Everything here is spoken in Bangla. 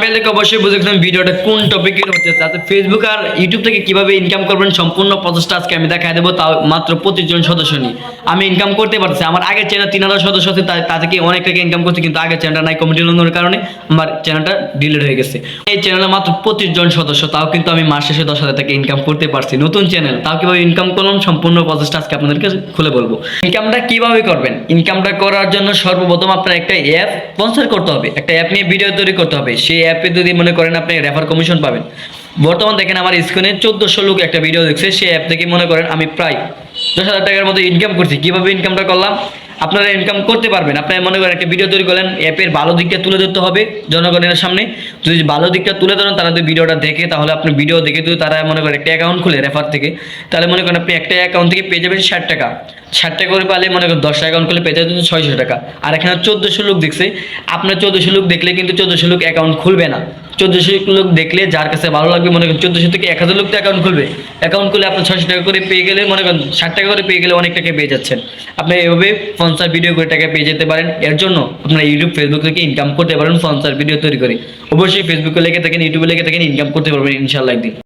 থাম্বনেল থেকে অবশ্যই বুঝে ভিডিওটা কোন টপিকের ফেসবুক আর ইউটিউব থেকে কীভাবে ইনকাম করবেন সম্পূর্ণ প্রসেসটা আজকে আমি দেবো, তাও মাত্র পঁচিশ জন সদস্য নিয়ে। আমি ইনকাম করতে পারছি আমার আগের চ্যানেল তিন হাজার সদস্য আছে, তা থেকে অনেক টাকা ইনকাম কিন্তু আগের চ্যানেলটা নাই কমিটি কারণে আমার চ্যানেলটা হয়ে গেছে। এই চ্যানেলে মাত্র সদস্য, তাও কিন্তু আমি মাস শেষে দশ হাজার টাকা ইনকাম করতে পারছি। নতুন চ্যানেল তাও কীভাবে ইনকাম করলাম সম্পূর্ণ প্রসেসটা আজকে আপনাদেরকে খুলে বলব। ইনকামটা কীভাবে করবেন? ইনকামটা করার জন্য সর্বপ্রথম আপনার একটা অ্যাপ স্পন্সর করতে হবে, একটা অ্যাপ নিয়ে ভিডিও তৈরি করতে হবে। সেই অ্যাপে যদি মনে করেন আপনি রেফার কমিশন পাবেন। বর্তমান দেখেন আমার স্ক্রিনে চোদ্দোশো লোক একটা ভিডিও দেখছে, সেই অ্যাপ থেকে মনে করেন আমি প্রায় দশ হাজার টাকার মতো ইনকাম করছি। কীভাবে ইনকামটা করলাম? আপনারা ইনকাম করতে পারবেন। আপনারা মনে করেন একটা ভিডিও তৈরি করলেন অ্যাপের ভালো দিকটা তুলে ধরতে হবে জনগণের সামনে। যদি ভালো দিকটা তুলে ধরেন তারা যদি ভিডিওটা দেখে, তাহলে আপনি ভিডিও দেখে যদি তারা মনে করেন একটা অ্যাকাউন্ট খুলে রেফার থেকে, তাহলে মনে করেন আপনি একটা অ্যাকাউন্ট থেকে পেয়ে যাবেন ষাট টাকা। ষাট টাকা করে পালে মনে করেন দশটা অ্যাকাউন্ট খুলে পেয়ে যাবেন ছয়শো টাকা। আর এখানে চোদ্দোশো লোক দেখছে, আপনার চোদ্দোশো লোক দেখলে কিন্তু চোদ্দোশো লোক অ্যাকাউন্ট খুলবে না। চোদ্দোশো লোক দেখলে যার কাছে ভালো লাগবে, মনে করেন চোদ্দোশো থেকে এক হাজার লোক তো অ্যাকাউন্ট খুলবে। অ্যাকাউন্ট খুলে আপনি ছশো টাকা করে পেয়ে গেলে, মনে করেন ষাট টাকা করে পেয়ে গেলে অনেক টাকা পেয়ে যাচ্ছেন। আপনি এভাবে স্পন্সার ভিডিও করে টাকা পেয়ে যেতে পারেন। এর জন্য আপনার ইউটিউব ফেসবুক থেকে ইনকাম করতে পারেন স্পন্সার ভিডিও তৈরি করে। অবশ্যই ফেসবুকে লেগে থাকেন ইউটিউবে লেগে থাকেন ইনকাম করতে পারবেন ইনশাল্লাহ একদিন।